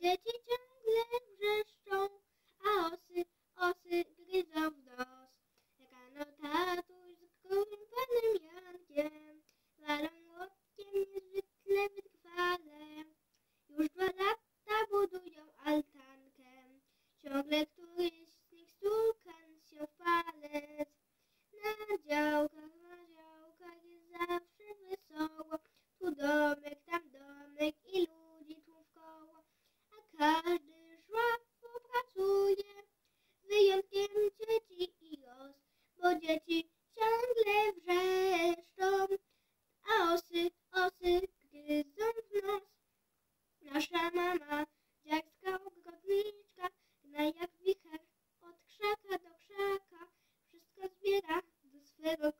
Dzieci ciągle wrzeszczą, a osy, osy gryzą w nos. Rano tatuś z grubym panem Jankiem walą łokciem niezwykle wytrwale. Już dwa lata budują altankę, ciągle któryś z nich stukan się w palec. Na działkach, na działkach jest zawsze wesoło. Nagle wrzeszczą, a osy, osy gryzą w nos. Nasza mama, dziarska ogrodniczka, gna jak wicher, od krzaka do krzaka, wszystko zbiera do swego